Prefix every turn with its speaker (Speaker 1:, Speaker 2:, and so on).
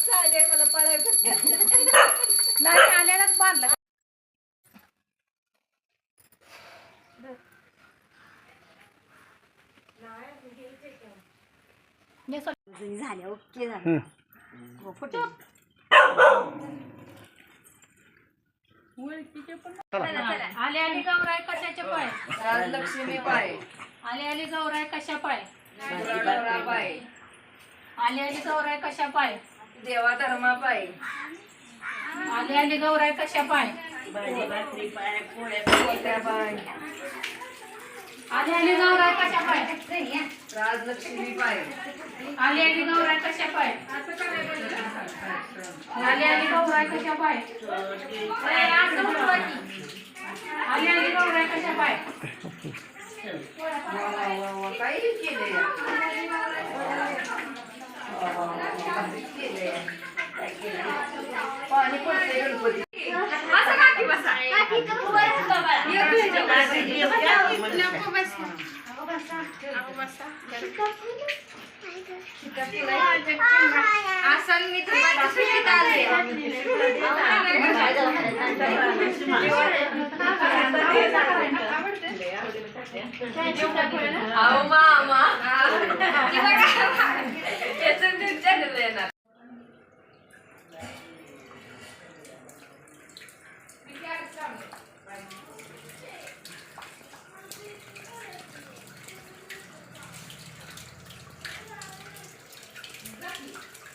Speaker 1: चालेल मला पळायचं
Speaker 2: नाही
Speaker 1: आल्यालाच बांधला.
Speaker 3: झाल्या ओके झालं आले आले गौराय कशाचे पाय?
Speaker 4: लक्ष्मी पाय.
Speaker 3: आले आले गौराय कशा पाय? आले आले गौराय कशा पाय?
Speaker 4: देवा धर्मा पाय.
Speaker 3: आले आले गौराय कशा पाय? आले आले गौराय कशा पाय?
Speaker 4: राजलक्ष्मी पाय.
Speaker 3: आले आले गौराय कशा पाय? आले आले गौराय कशा पाय. आले आले गौराय कशा पाय?
Speaker 4: काही केलंय. Aku basah.
Speaker 1: Aku basah. Kita pulang aja.
Speaker 4: Kita aja. Aku mama. Kita. Exactly.